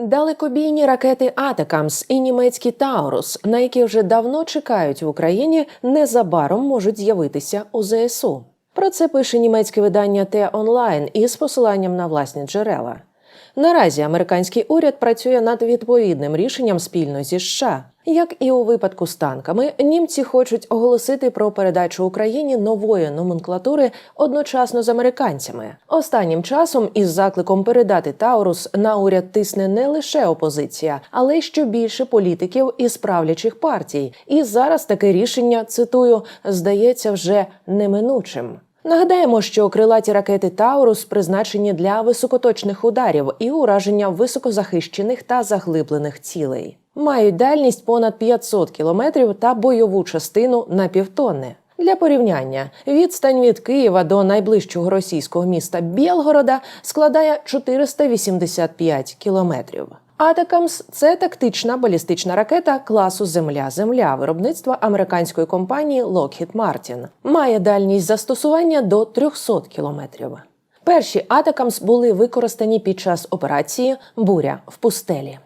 Далекобійні ракети Атакамс і німецький Таурус, на які вже давно чекають в Україні, незабаром можуть з'явитися у ЗСУ. Про це пише німецьке видання Те онлайн із посиланням на власні джерела. Наразі американський уряд працює над відповідним рішенням спільно зі США. Як і у випадку з танками, німці хочуть оголосити про передачу Україні нової номенклатури одночасно з американцями. Останнім часом із закликом передати Таурус на уряд тисне не лише опозиція, але й що більше політиків із правлячих партій. І зараз таке рішення цитую здається вже неминучим. Нагадаємо, що крилаті ракети Таурус призначені для високоточних ударів і ураження високозахищених та заглиблених цілей. Мають дальність понад 500 кілометрів та бойову частину на півтонни. Для порівняння відстань від Києва до найближчого російського міста Білгорода складає 485 кілометрів. Атакамс це тактична балістична ракета класу Земля-Земля виробництва американської компанії Lockheed Martin. Має дальність застосування до 300 кілометрів. Перші Атакамс були використані під час операції Буря в пустелі.